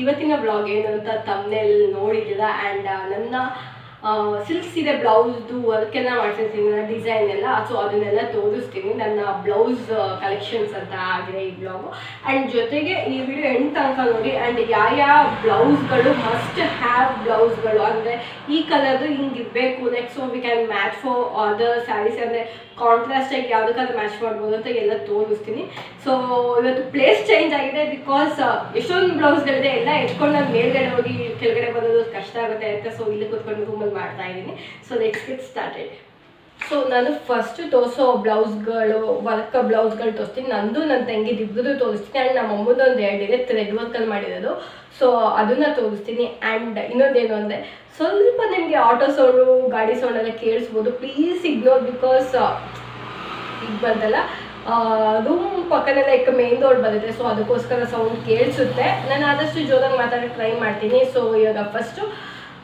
ಇವತ್ತಿನ ಬ್ಲಾಗ್ ಏನಂತ ತಮ್ಮನೇಲಿ ನೋಡಿದ್ದೀರಾ? ಆ್ಯಂಡ್ ನನ್ನ ಸಿಲ್ಕ್ ಸೀರೆ ಬ್ಲೌಸ್ದು ವರ್ಕೆಲ್ಲ ಮಾಡ್ತಿರ್ತೀನಿ ಡಿಸೈನ್ ಎಲ್ಲ. ಸೊ ಅದನ್ನೆಲ್ಲ ತೋರಿಸ್ತೀನಿ. ನನ್ನ ಬ್ಲೌಸ್ ಕಲೆಕ್ಷನ್ಸ್ ಅಂತ ಆಗಿದೆ ಈ ಬ್ಲಾಗು ಆ್ಯಂಡ್ ಜೊತೆಗೆ ಈ ವಿಡಿಯೋ ಎಂಡ್ ತನಕ ನೋಡಿ. ಆ್ಯಂಡ್ ಯಾವ ಬ್ಲೌಸ್ಗಳು ಮಸ್ಟ್ ಹ್ಯಾವ್ ಬ್ಲೌಸ್ಗಳು. ಅಂದರೆ ಈ ಕಲರ್ದು ಹಿಂಗೆ ಇರಬೇಕು next so we can match for other saris ಅಂದರೆ ಕಾಂಟ್ರಾಸ್ಟ್ ಆಗಿ ಯಾವುದಕ್ಕಾದ್ರೂ ಮ್ಯಾಚ್ ಮಾಡ್ಬೋದು ಅಂತ ಎಲ್ಲ ತೋರಿಸ್ತೀನಿ. ಸೊ ಇವತ್ತು ಪ್ಲೇಸ್ ಚೇಂಜ್ ಆಗಿದೆ ಬಿಕಾಸ್ ಎಷ್ಟೊಂದು ಬ್ಲೌಸ್ಗಳಿದೆ. ಎಲ್ಲ ಎತ್ಕೊಂಡು ನಾನು ಮೇಲ್ಗಡೆ ಹೋಗಿ ಕೆಳಗಡೆ ಬರೋದು ಕಷ್ಟ ಆಗುತ್ತೆ ಅಂತ ಸೊ ಇಲ್ಲಿ ಕೂತ್ಕೊಂಡು ರೂಮಲ್ಲಿ ಮಾಡ್ತಾ ಇದ್ದೀನಿ. So next it started so ನಾನು ಫಸ್ಟ್ ತೋರಿಸೋ ಬ್ಲೌಸ್ಗಳು, ವರ್ಕ್ ಬ್ಲೌಸ್ಗಳು ತೋರಿಸ್ತೀನಿ. ನಂದು ನನ್ನ ತಂಗಿ ಇಬ್ಬರದು ತೋರಿಸ್ತೀನಿ. ಆ್ಯಂಡ್ ನಮ್ಮ ಅಮ್ಮದು ಒಂದು ಎರಡಿದೆ ಥ್ರೆಡ್ ವರ್ಕಲ್ಲಿ ಮಾಡಿರೋದು. ಸೊ ಅದನ್ನ ತೋರಿಸ್ತೀನಿ. ಆ್ಯಂಡ್ ಇನ್ನೊಂದೇನು ಅಂದರೆ ಸ್ವಲ್ಪ ನಿಮಗೆ ಆಟೋ ಸೌಂಡು ಗಾಡಿ ಸೌಂಡೆಲ್ಲ ಕೇಳಿಸ್ಬೋದು. ಪ್ಲೀಸ್ ಇಗ್ನೋರ್ ಬಿಕಾಸ್ ಈಗ ಬಂದಲ್ಲ ರೂಮ್ ಪಕ್ಕನೇ ಲೈಕ್ ಮೇನ್ ರೋಡ್ ಬರುತ್ತೆ ಸೊ ಅದಕ್ಕೋಸ್ಕರ ಸೌಂಡ್ ಕೇಳಿಸುತ್ತೆ. ನಾನು ಆದಷ್ಟು ಜೋರಾಗಿ ಮಾತಾಡೋಕ್ಕೆ ಟ್ರೈ ಮಾಡ್ತೀನಿ. ಸೊ ಇವಾಗ ಫಸ್ಟು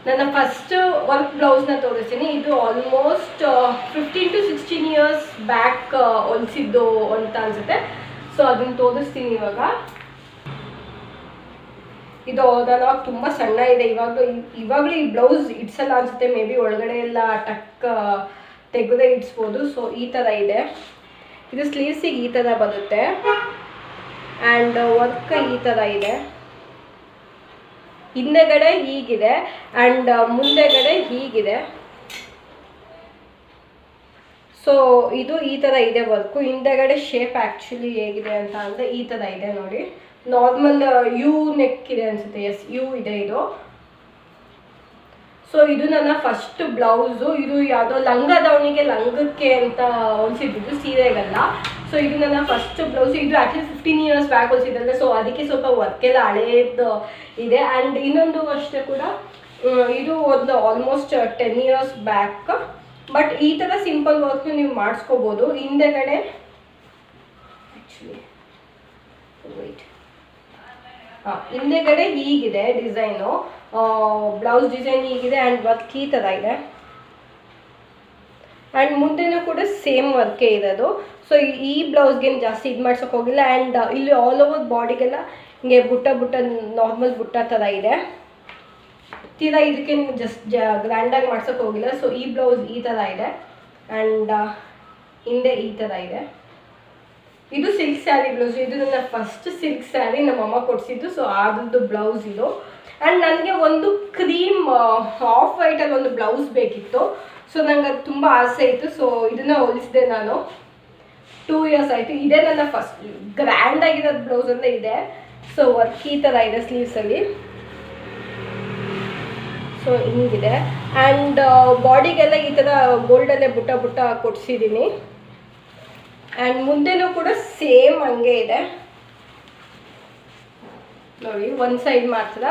ನನ್ನ ಫಸ್ಟ್ ವರ್ಕ್ ಬ್ಲೌಸ್ನ ತೋರಿಸ್ತೀನಿ. ಇದು almost fifteen to sixteen years back ಹೊಲಿಸಿದ್ದು ಅಂತ ಅನ್ಸುತ್ತೆ. ಸೊ ಅದನ್ನ ತೋರಿಸ್ತೀನಿ ಇವಾಗ. ಇದು ನಾನು ತುಂಬ ಸಣ್ಣ ಇದೆ. ಇವಾಗ ಇವಾಗಲೂ ಈ ಬ್ಲೌಸ್ ಇಡ್ಸಲ್ಲ ಅನಿಸುತ್ತೆ. ಮೇ ಬಿ ಒಳಗಡೆ ಎಲ್ಲ ಟಕ್ ತೆಗೆದೇ ಇಡ್ಸ್ಬೋದು. ಸೊ ಈ ಥರ ಇದೆ. ಇದು ಸ್ಲೀವ್ಸಿಗೆ ಈ ಥರ ಬರುತ್ತೆ. ಆ್ಯಂಡ್ ವರ್ಕ್ ಈ ಥರ ಇದೆ. ಹಿಂದೆಗಡೆ ಹೀಗಿದೆ ಆ್ಯಂಡ್ ಮುಂದೆಗಡೆ ಹೀಗಿದೆ. ಸೊ ಇದು ಈ ಥರ ಇದೆ ವರ್ಕು ಹಿಂದೆಗಡೆ ಶೇಪ್ ಆ್ಯಕ್ಚುಲಿ ಹೇಗಿದೆ ಅಂತ ಅಂದರೆ ಈ ಥರ ಇದೆ ನೋಡಿ. ನಾರ್ಮಲ್ ಯು ನೆಕ್ ಇದೆ ಅನ್ಸುತ್ತೆ. ಎಸ್ ಯು ಇದೆ ಇದು. ಸೊ ಇದು ನನ್ನ ಫಸ್ಟ್ ಬ್ಲೌಸು ಇದು ಯಾವುದೋ ಲಂಗ ದಾವಣಿಗೆ ಲಂಗಕ್ಕೆ ಅಂತ ಹೊಲಿಸಿದ್ದು ಸೀರೆಗಲ್ಲ ಸೊ ಇದು ನನ್ನ ಫಸ್ಟ್ ಬ್ಲೌಸ್ ಇದು ಆ್ಯಕ್ಚುಲಿ ಫಿಫ್ಟೀನ್ ಇಯರ್ಸ್ ಬ್ಯಾಕ್ ಹೊಲಿಸಿದ್ದಲ್ಲ ಸೊ ಅದಕ್ಕೆ ಸ್ವಲ್ಪ ವರ್ಕ್ ಎಲ್ಲ ಹಳೇದು ಇದೆ. ಆ್ಯಂಡ್ ಇನ್ನೊಂದು ಅಷ್ಟೇ ಕೂಡ ಇದು ಒಂದು almost ten years back but ಈ ಥರ ಸಿಂಪಲ್ ವರ್ಕ್ನ ನೀವು ಮಾಡಿಸ್ಕೋಬೋದು. ಹಿಂದೆಗಡೆ ಆ್ಯಕ್ಚುಲಿ ವೈಟ್ ಹಾಂ, ಹಿಂದೆಗಡೆ ಹೀಗಿದೆ ಡಿಸೈನು ಬ್ಲೌಸ್ ಡಿಸೈನ್ ಹೀಗಿದೆ ಆ್ಯಂಡ್ ವರ್ಕ್ ಈ ಥರ ಇದೆ ಆ್ಯಂಡ್ ಮುಂದೆನೂ ಕೂಡ ಸೇಮ್ ವರ್ಕೇ ಇರೋದು. ಸೊ ಈ ಬ್ಲೌಸ್ಗೇನು ಜಾಸ್ತಿ ಇದು ಮಾಡ್ಸೋಕೆ ಹೋಗಿಲ್ಲ ಆ್ಯಂಡ್ ಇಲ್ಲಿ ಆಲ್ ಓವರ್ ಬಾಡಿಗೆಲ್ಲ ಹಿಂಗೆ ಬುಟ್ಟ ಬುಟ್ಟ ನಾರ್ಮಲ್ ಬುಟ್ಟ ಥರ ಇದೆ. ತೀರಾ ಇದಕ್ಕೆ ಜಸ್ಟ್ ಜ ಗ್ರ್ಯಾಂಡಾಗಿ ಮಾಡ್ಸೋಕೆ ಹೋಗಿಲ್ಲ. ಸೊ ಈ ಬ್ಲೌಸ್ ಈ ಥರ ಇದೆ. ಆ್ಯಂಡ್ ಹಿಂದೆ ಈ ಥರ ಇದೆ. ಇದು ಸಿಲ್ಕ್ ಸ್ಯಾರಿ ಬ್ಲೌಸ್. ಇದು ನನ್ನ ಫಸ್ಟ್ ಸಿಲ್ಕ್ ಸ್ಯಾರಿ ನಮ್ಮ ಅಮ್ಮ ಕೊಡಿಸಿದ್ದು. ಸೊ ಅದ್ರದ್ದು ಬ್ಲೌಸ್ ಇದು. ಆ್ಯಂಡ್ ನನಗೆ ಒಂದು ಕ್ರೀಮ್ ಆಫ್ ವೈಟಲ್ಲಿ ಒಂದು ಬ್ಲೌಸ್ ಬೇಕಿತ್ತು. ಸೊ ನಂಗೆ ಅದು ತುಂಬ ಆಸೆ ಇತ್ತು. ಸೊ ಇದನ್ನ ಹೊಲಿಸಿದೆ ನಾನು. ಟೂ ಇಯರ್ಸ್ ಆಯಿತು. ಇದೇ ನನ್ನ ಫಸ್ಟ್ ಗ್ರ್ಯಾಂಡ್ ಆಗಿರೋದು ಬ್ಲೌಸ್ ಅಂದರೆ ಇದೆ. ಸೊ ವರ್ಕ್ ಈ ಥರ ಇದೆ ಸ್ಲೀವ್ಸಲ್ಲಿ ಸೊ ಹಿಂಗಿದೆ. ಆ್ಯಂಡ್ ಬಾಡಿಗೆಲ್ಲ ಈ ಥರ ಗೋಲ್ಡಲ್ಲೇ ಬುಟ್ಟ ಬುಟ್ಟ ಕೊಡಿಸಿದ್ದೀನಿ. ಆ್ಯಂಡ್ ಮುಂದೆನೂ ಕೂಡ ಸೇಮ್ ಹಂಗೆ ಇದೆ. ನೋಡಿ, ಒಂದು ಸೈಡ್ ಮಾತ್ರ.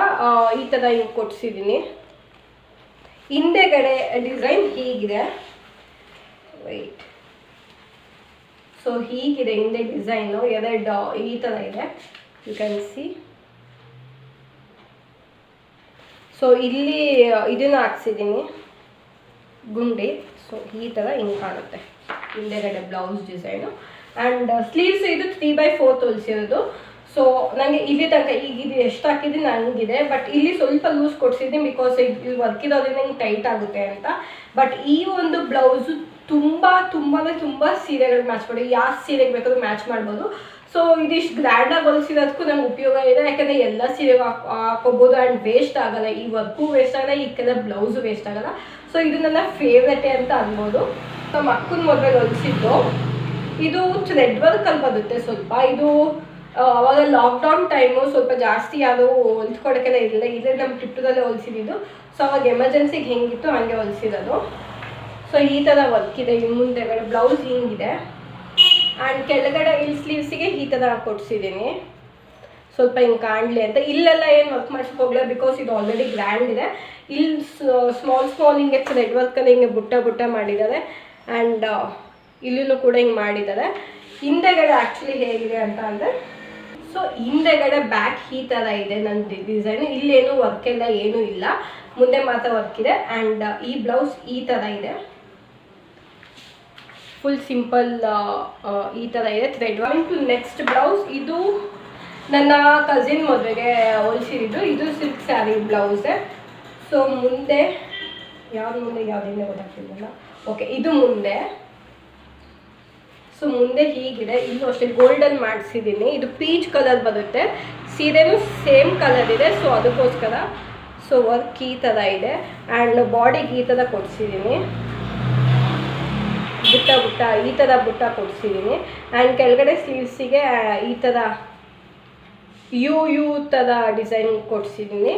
ಈ ಥರ ಹಿಂಗೆ ಕೊಡಿಸಿದ್ದೀನಿ ಹಿಂದೆಗಡೆ ಡಿಸೈನ್ ಹೀಗಿದೆ. ವೈಟ್ ಸೊ ಹೀಗಿದೆ ಹಿಂದೆ ಡಿಸೈನು ಎರಡು, ಈ ಥರ ಇದೆ. ಯು ಕ್ಯಾನ್ ಸಿ ಸೊ ಇಲ್ಲಿ ಇದನ್ನು ಹಾಕ್ಸಿದ್ದೀನಿ ಗುಂಡಿ. ಸೊ ಈ ಥರ ಹಿಂಗೆ ಕಾಣುತ್ತೆ. ಹಿಂದೆಗಡೆ ಬ್ಲೌಸ್ ಡಿಸೈನು ಆ್ಯಂಡ್ ಸ್ಲೀವ್ಸ್ ಇದು ತ್ರೀ ಬೈ ಫೋರ್ ಹೊಲಿಸಿರೋದು ಸೊ ನನಗೆ ಇಲ್ಲಿ ತನಕ ಈಗ ಇದು ಎಷ್ಟು ಹಾಕಿದ್ದೀನಿ ನನಗಿದೆ ಬಟ್ ಇಲ್ಲಿ ಸ್ವಲ್ಪ ಲೂಸ್ ಕೊಡ್ಸಿದ್ದೀನಿ ಬಿಕಾಸ್ ಇದು ವರ್ಕ್ ಇರೋದ್ರಿಂದ ನಂಗೆ ಟೈಟ್ ಆಗುತ್ತೆ ಅಂತ. ಬಟ್ ಈ ಒಂದು ಬ್ಲೌಸು ತುಂಬ ತುಂಬಾ ತುಂಬ ಸೀರೆಗಳು ಮ್ಯಾಚ್ ಮಾಡಿ, ಯಾವ ಸೀರೆಗೆ ಬೇಕಾದ್ರೂ ಮ್ಯಾಚ್ ಮಾಡ್ಬೋದು. ಸೊ ಇದಿಷ್ಟು ಗ್ರ್ಯಾಂಡಾಗಿ ಹೊಲಿಸಿರೋದಕ್ಕೂ ನಮ್ಗೆ ಉಪಯೋಗ ಇದೆ ಯಾಕಂದರೆ ಎಲ್ಲ ಸೀರೆಗೂ ಹಾಕ್ ಹಾಕೋಬೋದು ಆ್ಯಂಡ್ ವೇಸ್ಟ್ ಆಗಲ್ಲ. ಈ ವರ್ಕು ವೇಸ್ಟ್ ಆಗಲ್ಲ, ಈ ಕೆಲ ಬ್ಲೌಸು ವೇಸ್ಟ್ ಆಗಲ್ಲ. ಸೊ ಇದು ನನ್ನ ಫೇವ್ರೆಟೇ ಅಂತ ಅನ್ಬೋದು. ನಮ್ಮ ಅಕ್ಕನ ಮೊದಲು ಹೊಲಿಸಿದ್ದು. ಇದು ಥ್ರೆಡ್ ವರ್ಕಲ್ಲಿ ಬರುತ್ತೆ ಸ್ವಲ್ಪ. ಇದು ಅವಾಗ ಲಾಕ್ಡೌನ್ ಟೈಮು ಸ್ವಲ್ಪ ಜಾಸ್ತಿ ಯಾವುದು ಹೊಲ್ಸ್ಕೊಡೋಕ್ಕೆಲ್ಲ ಇರಲಿಲ್ಲ. ಇಲ್ಲೇ ನಮ್ಮ ಟಿಪ್ಪದಲ್ಲೇ ಹೊಲಿಸಿದ್ದು ಸೊ ಅವಾಗ ಎಮರ್ಜೆನ್ಸಿಗೆ ಹೆಂಗಿತ್ತು ಹಾಗೆ ಹೊಲಿಸಿರೋದು. ಸೊ ಈ ಥರ ವರ್ಕ್ ಇದೆ. ಈ ಮುಂದೆಗಡೆ ಬ್ಲೌಸ್ ಹಿಂಗಿದೆ. ಆ್ಯಂಡ್ ಕೆಳಗಡೆ ಇಲ್ಲಿ ಸ್ಲೀವ್ಸಿಗೆ ಈ ಥರ ಕೊಡಿಸಿದ್ದೀನಿ. ಸ್ವಲ್ಪ ಹಿಂಗೆ ಕಾಣಲಿ ಅಂತ. ಇಲ್ಲೆಲ್ಲ ಏನು ವರ್ಕ್ ಮಾಡ್ಸಕ್ಕೆ ಹೋಗಲ್ಲ ಬಿಕಾಸ್ ಇದು ಆಲ್ರೆಡಿ ಗ್ರ್ಯಾಂಡ್ ಇದೆ. ಇಲ್ಲಿ ಸ್ಮಾಲ್ ಸ್ಮಾಲ್ ಹಿಂಗೆ ಥ್ರೆಡ್ ವರ್ಕಲ್ಲಿ ಹಿಂಗೆ ಬುಟ್ಟ ಬುಟ್ಟ ಮಾಡಿದ್ದಾರೆ. ಆ್ಯಂಡ್ ಇಲ್ಲೂ ಕೂಡ ಹಿಂಗೆ ಮಾಡಿದ್ದಾರೆ. ಹಿಂದೆಗಡೆ ಆ್ಯಕ್ಚುಲಿ ಹೇಗಿದೆ ಅಂತ ಅಂದರೆ ಸೊ ಹಿಂದೆಗಡೆ ಬ್ಯಾಕ್ ಈ ಥರ ಇದೆ ನನ್ನ ಡಿಸೈನ್ ಇಲ್ಲೇನು ವರ್ಕ್ ಎಲ್ಲ ಏನೂ ಇಲ್ಲ. ಮುಂದೆ ಮಾತ್ರ ವರ್ಕ್ ಇದೆ. ಆ್ಯಂಡ್ ಈ ಬ್ಲೌಸ್ ಈ ಥರ ಇದೆ. ಫುಲ್ ಸಿಂಪಲ್ ಈ ಥರ ಇದೆ. ಥ್ರೆಡ್ ಟು ನೆಕ್ಸ್ಟ್ ಬ್ಲೌಸ್ ಇದು ನನ್ನ ಕಸಿನ್ ಮದುವೆಗೆ ಹೊಲಿಸಿದ್ದು ಇದು ಸಿಲ್ಕ್ ಸ್ಯಾರಿ ಬ್ಲೌಸೆ ಸೊ ಮುಂದೆ, ಯಾರು ಮುಂದೆ ಯಾವುದಿಂದ ಗೊತ್ತಾಗ್ತಿಲ್ಲ. ಓಕೆ ಇದು ಮುಂದೆ. ಸೊ ಮುಂದೆ ಹೀಗಿದೆ. ಇಲ್ಲೂ ಅಷ್ಟೇ ಗೋಲ್ಡನ್ ಮಾಡಿಸಿದ್ದೀನಿ ಇದು ಪೀಚ್ ಕಲರ್ ಬರುತ್ತೆ. ಸೀರೆನೂ ಸೇಮ್ ಕಲರ್ ಇದೆ. ಸೊ ಅದಕ್ಕೋಸ್ಕರ ಸೊ ವರ್ಕ್ ಈ ಥರ ಇದೆ. ಆ್ಯಂಡ್ ಬಾಡಿಗೆ ಈ ಥರ ಕೊಡಿಸಿದ್ದೀನಿ ಬುಟ್ಟ ಬುಟ್ಟ, ಈ ಥರ ಬುಟ್ಟ ಕೊಡಿಸಿದ್ದೀನಿ ಆ್ಯಂಡ್ ಕೆಳಗಡೆ ಸ್ಲೀವ್ಸಿಗೆ ಈ ಥರ ಯು ಯು ಥರ ಡಿಸೈನ್ ಕೊಡಿಸಿದ್ದೀನಿ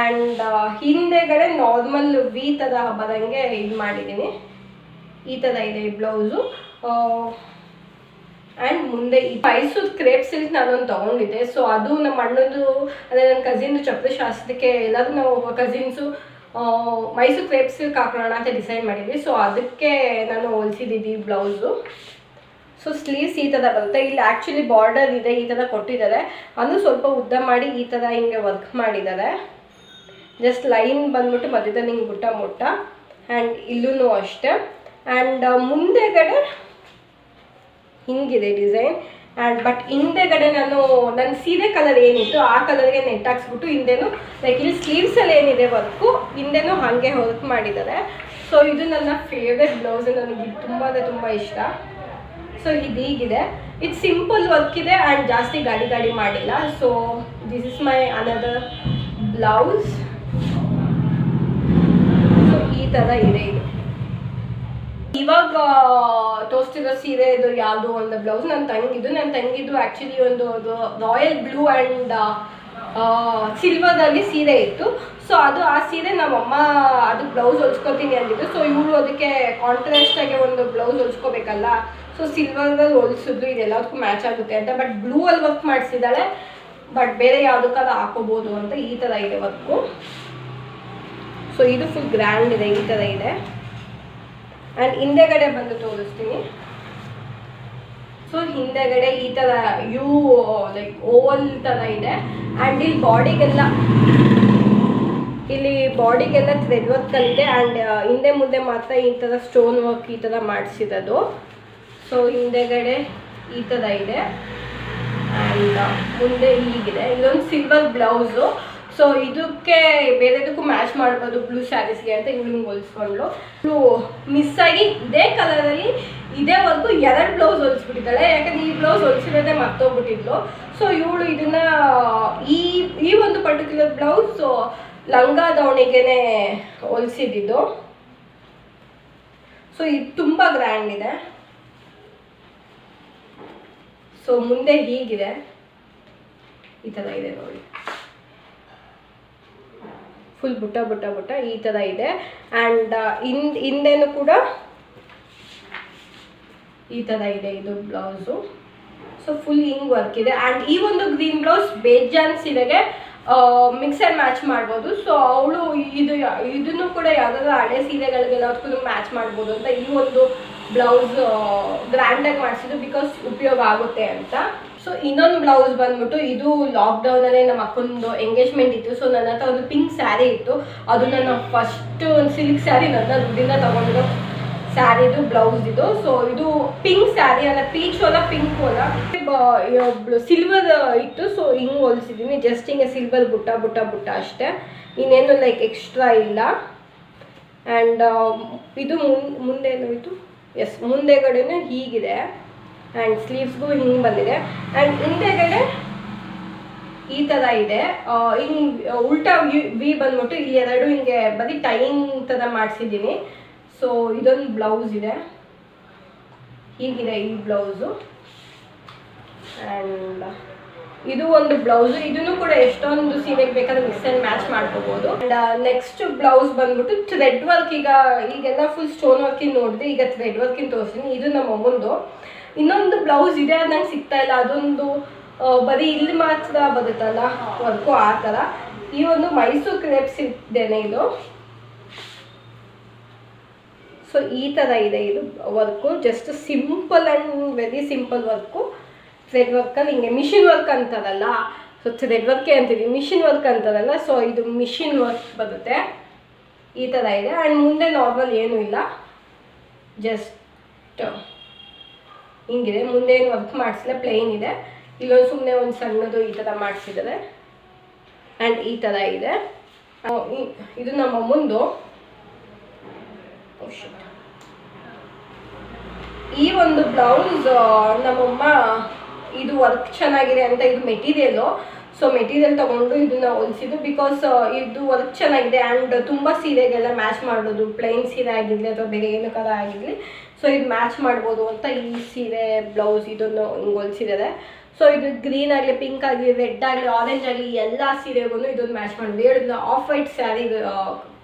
ಆ್ಯಂಡ್ ಹಿಂದೆಗಡೆ ನಾರ್ಮಲ್ ವಿ ಥರ ಬರೋಂಗೆ ಇದು ಮಾಡಿದ್ದೀನಿ ಈ ಥರ ಇದೆ ಬ್ಲೌಸು ಆ್ಯಂಡ್ ಮುಂದೆ ಈ ಮೈಸೂರು ಕ್ರೇಪ್ ಸಿಲ್ಕ್ ನಾನೊಂದು ತೊಗೊಂಡಿದ್ದೆ. ಸೊ ಅದು ನಮ್ಮ ಅಣ್ಣದು, ಅಂದರೆ ನನ್ನ ಕಸಿನ್ದು ಚಪ್ಪಲಿ ಶಾಸ್ತ್ರಕ್ಕೆ ಎಲ್ಲರೂ ನಾವು ಕಸಿನ್ಸು ಮೈಸೂರು ಕ್ರೇಪ್ ಸಿಲ್ಕ್ ಹಾಕೋಣ ಅಂತ ಡಿಸೈಡ್ ಮಾಡಿದ್ವಿ. ಸೊ ಅದಕ್ಕೆ ನಾನು ಹೊಲಿಸಿದ್ದೀವಿ ಬ್ಲೌಸು ಸೊ ಸ್ಲೀವ್ಸ್ ಈ ಥರ ಬರುತ್ತೆ. ಇಲ್ಲಿ ಆ್ಯಕ್ಚುಲಿ ಬಾರ್ಡರ್ ಇದೆ, ಈ ಥರ ಕೊಟ್ಟಿದ್ದಾರೆ. ಅದು ಸ್ವಲ್ಪ ಉದ್ದ ಮಾಡಿ ಈ ಥರ ಹಿಂಗೆ ವರ್ಕ್ ಮಾಡಿದ್ದಾರೆ. ಜಸ್ಟ್ ಲೈನ್ ಬಂದ್ಬಿಟ್ಟು ಮಧ್ಯದಲ್ಲಿ ಹಿಂಗೆ ಬುಟ್ಟ ಮುಟ್ಟ. ಆ್ಯಂಡ್ ಇಲ್ಲೂ ಅಷ್ಟೇ. ಆ್ಯಂಡ್ ಮುಂದೆಗಡೆ ಹಿಂಗಿದೆ ಡಿಸೈನ್. ಆ್ಯಂಡ್ ಬಟ್ ಹಿಂದೆಗಡೆ ನಾನು ನನ್ನ ಸೀರೆ ಕಲರ್ ಏನಿತ್ತು ಆ ಕಲರ್ಗೆ ನೆಟ್ ಹಾಕ್ಸ್ಬಿಟ್ಟು ಹಿಂದೆನೂ ಲೈಕ್ ಇಲ್ಲಿ ಸ್ಲೀವ್ಸಲ್ಲಿ ಏನಿದೆ ವರ್ಕು ಹಿಂದೆನೂ ಹಾಗೆ ವರ್ಕ್ ಮಾಡಿದ್ದಾರೆ. ಸೊ ಇದು ನನ್ನ ಫೇವ್ರೆಟ್ ಬ್ಲೌಸ್ ನನಗೆ ತುಂಬ ಅಂದರೆ ತುಂಬ ಇಷ್ಟ. ಸೊ ಇದು ಹೀಗಿದೆ. ಇದು ಸಿಂಪಲ್ ವರ್ಕ್ ಇದೆ ಆ್ಯಂಡ್ ಜಾಸ್ತಿ ಗಾಡಿ ಗಾಡಿ ಮಾಡಿಲ್ಲ. So this is my another blouse so ಈ ಥರ ಇದೆ ಇದು. ಇವಾಗ ತೋರಿಸ್ತಿರೋ ಸೀರೆ ಇದು ಯಾವುದು ಒಂದು ಬ್ಲೌಸ್ ನನ್ನ ತಂಗಿದು. ನನ್ನ ತಂಗಿದು ಆ್ಯಕ್ಚುಲಿ ಒಂದು ರಾಯಲ್ ಬ್ಲೂ ಆ್ಯಂಡ್ ಸಿಲ್ವರ್ದಲ್ಲಿ ಸೀರೆ ಇತ್ತು. ಸೊ ಅದು ಆ ಸೀರೆ ನಮ್ಮಮ್ಮ ಅದು ಬ್ಲೌಸ್ ಹೊಲ್ಸ್ಕೊತೀನಿ ಅಂದಿದ್ದು. ಸೊ ಇವಳು ಅದಕ್ಕೆ ಕಾಂಟ್ರಾಸ್ಟ್ ಆಗಿ ಒಂದು ಬ್ಲೌಸ್ ಹೊಲ್ಸ್ಕೋಬೇಕಲ್ಲ. ಸೊ ಸಿಲ್ವರ್ದಲ್ಲಿ ಹೊಲ್ಸಿದ್ರು ಇದೆಲ್ಲದಕ್ಕೂ ಮ್ಯಾಚ್ ಆಗುತ್ತೆ ಅಂತ. ಬಟ್ ಬ್ಲೂ ಅಲ್ಲಿ ವರ್ಕ್ ಮಾಡಿಸಿದ್ದಾಳೆ. ಬಟ್ ಬೇರೆ ಯಾವುದಕ್ಕಾದ್ರೂ ಹಾಕೋಬೋದು ಅಂತ ಈ ಥರ ಇದೆ ವರ್ಕು ಸೊ ಇದು ಫುಲ್ ಗ್ರ್ಯಾಂಡ್ ಇದೆ, ಈ ಥರ ಇದೆ. ಆ್ಯಂಡ್ ಹಿಂದೆಗಡೆ ಬಂದು ತೋರಿಸ್ತೀನಿ. ಸೊ ಹಿಂದೆಗಡೆ ಈ ಥರ ಯು ಲೈಕ್ ಓವಲ್ ಥರ ಇದೆ. ಆ್ಯಂಡ್ ಇಲ್ಲಿ ಬಾಡಿಗೆಲ್ಲ ಇಲ್ಲಿ ಬಾಡಿಗೆಲ್ಲ ಥ್ರೆಡ್ ವರ್ಕ್ ಇದೆ ಆ್ಯಂಡ್ ಹಿಂದೆ ಮುಂದೆ ಮಾತ್ರ ಈ ಥರ ಸ್ಟೋನ್ ವರ್ಕ್ ಈ ಥರ ಮಾಡಿಸಿರೋದು. ಸೊ ಹಿಂದೆಗಡೆ ಈ ಥರ ಇದೆ. ಆ್ಯಂಡ್ ಮುಂದೆ ಹೀಗಿದೆ. ಇದೊಂದು ಸಿಲ್ವರ್ ಬ್ಲೌಸು ಸೊ ಇದಕ್ಕೆ ಬೇರೆದಕ್ಕೂ ಮ್ಯಾಚ್ ಮಾಡ್ಬೋದು ಬ್ಲೂ ಸ್ಯಾರೀಸ್ಗೆ ಅಂತ ಹೊಲಿಸ್ಕೊಂಡ್ಲು ಇವಳು ಮಿಸ್ ಆಗಿ ಇದೇ ಕಲರಲ್ಲಿ ಇದೇ ವರ್ಗು ಎರಡು ಬ್ಲೌಸ್ ಹೊಲಿಸ್ಬಿಟ್ಟಿದ್ದಾಳೆ. ಯಾಕಂದ್ರೆ ಈ ಬ್ಲೌಸ್ ಹೊಲಿಸಿರೋದೇ ಮರ್ತೋಗ್ಬಿಟ್ಟಿದ್ಲು. ಸೊ ಇವಳು ಇದನ್ನ, ಈ ಈ ಒಂದು ಪರ್ಟಿಕ್ಯುಲರ್ ಬ್ಲೌಸ್ ಲಂಗ ದವಣಿಗೆನೆ ಹೊಲಿಸಿದ್ದು ಸೊ ಇದು ತುಂಬ ಗ್ರ್ಯಾಂಡ್ ಇದೆ. ಸೊ ಮುಂದೆ ಹೀಗಿದೆ. ಈ ಥರ ಇದೆ ನೋಡಿ. ಫುಲ್ ಬುಟ್ಟ ಬುಟ್ಟ ಬುಟ್ಟ ಈ ಥರ ಇದೆ. ಆ್ಯಂಡ್ ಹಿಂದ್, ಹಿಂದೆನೂ ಕೂಡ ಈ ಥರ ಇದೆ ಇದು ಬ್ಲೌಸು. ಸೊ ಫುಲ್ ಹಿಂಗ್ ವರ್ಕ್ ಇದೆ. ಆ್ಯಂಡ್ ಈ ಒಂದು ಗ್ರೀನ್ ಬ್ಲೌಸ್ ಬೇಜಾನ್ ಸೀರೆಗೆ ಮಿಕ್ಸ್ ಆ್ಯಂಡ್ ಮ್ಯಾಚ್ ಮಾಡ್ಬೋದು. ಸೊ ಅವಳು ಇದು ಇದನ್ನು ಕೂಡ ಯಾವುದಾದ್ರು ಹಳೆ ಸೀರೆಗಳಿಗೆಲ್ಲದಕ್ಕೂ ಮ್ಯಾಚ್ ಮಾಡ್ಬೋದು ಅಂತ ಈ ಒಂದು ಬ್ಲೌಸ್ ಗ್ರ್ಯಾಂಡಾಗಿ ಮಾಡಿಸಿದ್ದು ಬಿಕಾಸ್ ಉಪಯೋಗ ಆಗುತ್ತೆ ಅಂತ. ಸೊ ಇನ್ನೊಂದು ಬ್ಲೌಸ್ ಬಂದ್ಬಿಟ್ಟು ಇದು ಲಾಕ್ಡೌನಲ್ಲೇ ನಮ್ಮ ಅಕ್ಕಂದು ಎಂಗೇಜ್ಮೆಂಟ್ ಇತ್ತು. ಸೊ ನನ್ನ ಹತ್ರ ಒಂದು ಪಿಂಕ್ ಸ್ಯಾರಿ ಇತ್ತು. ಅದು ನನ್ನ ಫಸ್ಟ್ ಒಂದು ಸಿಲ್ಕ್ ಸ್ಯಾರಿ ನನ್ನ ದುಡ್ಡಿಂದ ತೊಗೊಂಡಿರೋ ಸ್ಯಾರಿದು ಬ್ಲೌಸ್ ಇದು. ಸೊ ಇದು ಪಿಂಕ್ ಸ್ಯಾರಿ ಅಲ್ಲ ಪೀಚ್ ಅಲ್ಲ ಪಿಂಕ್ ಅಲ್ಲ. ಸಿಲ್ವರ್ ಇತ್ತು. ಸೊ ಹಿಂಗೆ ಹೋಲಿಸಿದ್ದೀನಿ ಜಸ್ಟ್ ಹಿಂಗೆ ಸಿಲ್ವರ್ ಬುಟ್ಟ ಬುಟ್ಟ ಬುಟ್ಟ ಅಷ್ಟೇ. ಇನ್ನೇನು ಲೈಕ್ ಎಕ್ಸ್ಟ್ರಾ ಇಲ್ಲ. ಆ್ಯಂಡ್ ಇದು ಮುಂದೆ ಮುಂದೆ ಏನಾಯಿತು ಎಸ್ ಮುಂದೆಗಡೆನೂ ಹೀಗಿದೆ. ಆ್ಯಂಡ್ ಸ್ಲೀವ್ಸ್ಗೂ ಹಿಂಗೆ ಬಂದಿದೆ. ಆ್ಯಂಡ್ ಹಿಂದೆಗಡೆ ಈ ಥರ ಇದೆ. ಹಿಂಗೆ, ಉಲ್ಟಾ ವಿ ಬಂದ್ಬಿಟ್ಟು ಇಲ್ಲಿ ಎರಡು ಹಿಂಗೆ ಬರೀ ಟೈಯಿಂಗ್ ಥರ ಮಾಡಿಸಿದ್ದೀನಿ. ಸೊ ಇದೊಂದು ಬ್ಲೌಸ್ ಇದೆ. ಹೀಗಿದೆ ಈ ಬ್ಲೌಸು ಆ್ಯಂಡ್ ಇದು ಒಂದು ಬ್ಲೌಸು ಇದನ್ನು ಕೂಡ ಎಷ್ಟೊಂದು ಸೀರೆಗೆ ಬೇಕಾದ್ರೆ ಮಿಕ್ಸ್ ಆ್ಯಂಡ್ ಮ್ಯಾಚ್ ಮಾಡ್ಕೋಬೋದು. ಆ್ಯಂಡ್ ನೆಕ್ಸ್ಟ್ ಬ್ಲೌಸ್ ಬಂದ್ಬಿಟ್ಟು ಥ್ರೆಡ್ ವರ್ಕ್ ಈಗ, ಈಗೆಲ್ಲ ಫುಲ್ ಸ್ಟೋನ್ ವರ್ಕಿಂಗ್ ನೋಡಿದೆ. ಈಗ ಥ್ರೆಡ್ ವರ್ಕಿಂಗ್ ತೋರಿಸ್ತೀನಿ. ಇದು ನಮ್ಮ ಅಮ್ಮಂದು ಇನ್ನೊಂದು ಬ್ಲೌಸ್ ಇದೆ ಅದು ನಂಗೆ ಸಿಗ್ತಾ ಇಲ್ಲ. ಅದೊಂದು ಬರೀ ಇಲ್ಲಿ ಮಾತ್ರ ಬರುತ್ತಲ್ಲ? ವರ್ಕು ಆ ಥರ ಈ ಒಂದು ಮೈಸೂರು ಕ್ರೇಪ್ಸ್ ಇದ್ದೇನೆ ಇದು. ಸೊ ಈ ಥರ ಇದೆ ಇದು work just simple and very simple work thread ವರ್ಕಲ್ಲಿ ಹಿಂಗೆ ಮಿಷಿನ್ ವರ್ಕ್ ಅಂತಾರಲ್ಲ? ಸೊ ಥ್ರೆಡ್ ವರ್ಕೇ ಅಂತೀವಿ ಮಿಷಿನ್ ವರ್ಕ್ ಅಂತಾರಲ್ಲ? ಸೊ ಇದು ಮಿಷಿನ್ ವರ್ಕ್ ಬರುತ್ತೆ. ಈ ಥರ ಇದೆ. ಆ್ಯಂಡ್ ಮುಂದೆ ನಾರ್ಮಲ್ ಏನೂ ಇಲ್ಲ. ಜಸ್ಟ್ ಹಿಂಗಿದೆ. ಮುಂದೆ ಏನು ವರ್ಕ್ ಮಾಡಿಸಿಲ್ಲ ಪ್ಲೇನ್ ಇದೆ. ಇಲ್ಲೊಂದು ಸುಮ್ಮನೆ ಒಂದು ಸಣ್ಣದು ಈ ಥರ ಮಾಡಿಸಿದ್ದಾರೆ ಆ್ಯಂಡ್ ಈ ಥರ ಇದೆ. ಇದು ನಮ್ಮ ಮುಂದು. Oh, ಈ ಒಂದು ಬ್ಲೌಸ್ ನಮ್ಮಮ್ಮ ಇದು ವರ್ಕ್ ಚೆನ್ನಾಗಿದೆ ಅಂತ ಇದು ಮೆಟೀರಿಯಲ್ಲು ಸೊ ಮೆಟೀರಿಯಲ್ ತಗೊಂಡು ಇದನ್ನ ಹೊಲಿಸಿದ್ದು ಬಿಕಾಸ್ ಇದು ವರ್ಕ್ ಚೆನ್ನಾಗಿದೆ ಆ್ಯಂಡ್ ತುಂಬ ಸೀರೆಗೆಲ್ಲ ಮ್ಯಾಚ್ ಮಾಡೋದು ಪ್ಲೈನ್ ಸೀರೆ ಆಗಿರಲಿ ಅಥವಾ ಬೇರೆ ಏನು ಕಲರ್ ಆಗಿರಲಿ ಸೊ ಇದು ಮ್ಯಾಚ್ ಮಾಡ್ಬೋದು ಅಂತ ಈ ಸೀರೆ ಬ್ಲೌಸ್ ಇದನ್ನು ಹಿಂಗೆ ಹೊಲಿಸಿದ್ದಾರೆ. ಸೊ ಇದು ಗ್ರೀನ್ ಆಗಲಿ ಪಿಂಕ್ ಆಗಲಿ ರೆಡ್ ಆಗಲಿ ಆರೆಂಜ್ ಆಗಲಿ, ಎಲ್ಲ ಸೀರೆಗೂ ಇದೊಂದು ಮ್ಯಾಚ್ ಮಾಡಿದೆ ಹೇಳಿದ್ರೆ ಆಫ್ ವೈಟ್ ಸ್ಯಾರಿ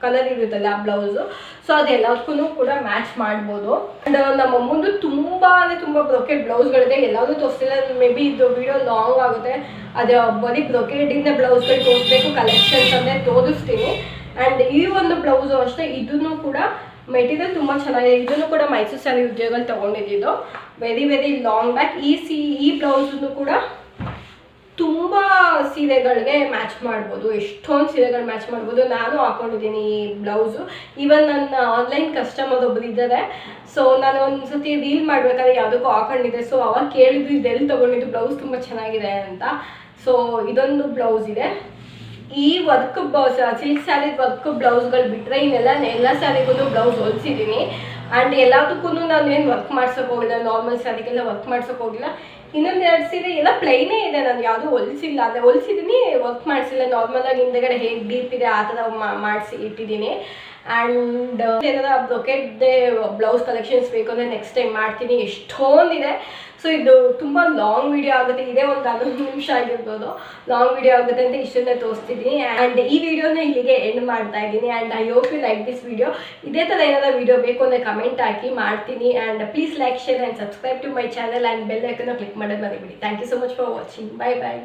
ಕಲರ್ ಇರುತ್ತಲ್ಲ ಆ ಬ್ಲೌಸು ಸೊ ಅದೆಲ್ಲದಕ್ಕೂ ಕೂಡ ಮ್ಯಾಚ್ ಮಾಡ್ಬೋದು. ಆ್ಯಂಡ್ ನಮ್ಮ ಮುಂದೆ ತುಂಬ ಅಂದರೆ ತುಂಬ ಬ್ರೊಕೆಟ್ ಬ್ಲೌಸ್ಗಳಿದೆ ಎಲ್ಲದೂ ತೋರಿಸ್ತಿಲ್ಲ ಮೇ ಬಿ ಇದು ವಿಡಿಯೋ ಲಾಂಗ್ ಆಗುತ್ತೆ. ಅದು ಬರೀ ಬ್ರೊಕೆಟಿಂದ ಬ್ಲೌಸ್ಗಳು ತೋರಿಸ್ಬೇಕು ಕಲೆಕ್ಷನ್ಸ್ ಅಂದರೆ ತೋರಿಸ್ತೀನಿ. ಆ್ಯಂಡ್ ಈ ಒಂದು ಬ್ಲೌಸು ಅಷ್ಟೇ, ಇದನ್ನು ಕೂಡ ಮೆಟೀರಿಯಲ್ ತುಂಬ ಚೆನ್ನಾಗಿದೆ. ಇದನ್ನು ಕೂಡ ಮೈಸೂರು ಸ್ಯಾರಿ ಉದ್ಯೋಗಲ್ಲಿ ತೊಗೊಂಡಿದ್ದು. ವೆರಿ ವೆರಿ ಲಾಂಗ್ ಬ್ಯಾಕ್ ಈ ಸಿ, ಈ ಬ್ಲೌಸನ್ನು ಕೂಡ ತುಂಬ ಸೀರೆಗಳಿಗೆ ಮ್ಯಾಚ್ ಮಾಡ್ಬೋದು. ಎಷ್ಟೊಂದು ಸೀರೆಗಳು ಮ್ಯಾಚ್ ಮಾಡ್ಬೋದು. ನಾನು ಹಾಕೊಂಡಿದ್ದೀನಿ ಈ ಬ್ಲೌಸು ಈವನ್ ನನ್ನ ಆನ್ಲೈನ್ ಕಸ್ಟಮರ್ ಒಬ್ಬರು ಇದ್ದಾರೆ. ಸೊ ನಾನು ಒಂದು ಸತಿ ರೀಲ್ ಮಾಡ್ಬೇಕಾದ್ರೆ ಯಾವುದಕ್ಕೂ ಹಾಕೊಂಡಿದ್ದೆ ಸೊ ಅವಾಗ ಕೇಳಿದ್ರು ಇದೆಲ್ಲಿ ತೊಗೊಂಡಿದ್ದು ಬ್ಲೌಸ್ ತುಂಬ ಚೆನ್ನಾಗಿದೆ ಅಂತ. ಸೊ ಇದೊಂದು ಬ್ಲೌಸ್ ಇದೆ. ಈ ವರ್ಕ್ ಸಿಲ್ಕ್ ಸ್ಯಾರಿ ವರ್ಕ್ ಬ್ಲೌಸ್ಗಳು ಬಿಟ್ಟರೆ ಇನ್ನೆಲ್ಲ ಎಲ್ಲ ಸ್ಯಾರಿಗೂ ಬ್ಲೌಸ್ ಹೊಲ್ಸಿದ್ದೀನಿ. ಆ್ಯಂಡ್ ಎಲ್ಲದಕ್ಕೂ ನಾನು ಏನು ವರ್ಕ್ ಮಾಡ್ಸೋಕೆ ಹೋಗಿಲ್ಲ ನಾರ್ಮಲ್ ಸ್ಯಾರಿಗೆಲ್ಲ ವರ್ಕ್ ಮಾಡ್ಸೋಕೆ ಹೋಗಿಲ್ಲ. ಇನ್ನೊಂದು ಎರಡು ಸೀರೆ ಎಲ್ಲ ಪ್ಲೈನೇ ಇದೆ, ನಾನು ಯಾವುದೂ ಹೊಲಿಸಿಲ್ಲ. ಅಂದರೆ ಹೊಲಿಸಿದ್ದೀನಿ ವರ್ಕ್ ಮಾಡಿಸಿಲ್ಲ. ನಾರ್ಮಲಾಗಿ ಹಿಂದೆಗಡೆ ಹೇಗೆ ಡೀಪ್ ಇದೆ, ಆ ಥರ ಮಾಡಿಸಿ ಇಟ್ಟಿದ್ದೀನಿ. ಆ್ಯಂಡ್ ಏನಾರ ಬ್ರೊಕೆಟ್ದೆ ಬ್ಲೌಸ್ ಕಲೆಕ್ಷನ್ಸ್ ಬೇಕು ಅಂದರೆ ನೆಕ್ಸ್ಟ್ ಟೈಮ್ ಮಾಡ್ತೀನಿ. ಎಷ್ಟೊಂದಿದೆ. ಸೊ ಇದು ತುಂಬ ಲಾಂಗ್ ವಿಡಿಯೋ ಆಗುತ್ತೆ. ಇದೇ ಒಂದು ಹನ್ನೊಂದು ನಿಮಿಷ ಆಗಿರ್ಬೋದು. ಲಾಂಗ್ ವಿಡಿಯೋ ಆಗುತ್ತೆ ಅಂತ ಇಷ್ಟನ್ನೇ ತೋರಿಸ್ತಿದ್ದೀನಿ ಆ್ಯಂಡ್ ಈ ವಿಡಿಯೋನ ಇಲ್ಲಿಗೆ ಎಂಡ್ ಮಾಡ್ತಾ ಇದ್ದೀನಿ. And I hope you like this video ಇದೇ ಥರ ಏನಾದರೂ ವೀಡಿಯೋ ಬೇಕು ಅಂದರೆ ಕಮೆಂಟ್ ಹಾಕಿ ಮಾಡ್ತೀನಿ. And please like share and subscribe to my channel and bell ಐಕನ್ನ click ಮಾಡೋದು ಮರಿಬಿಡಿ. Thank you so much for watching bye bye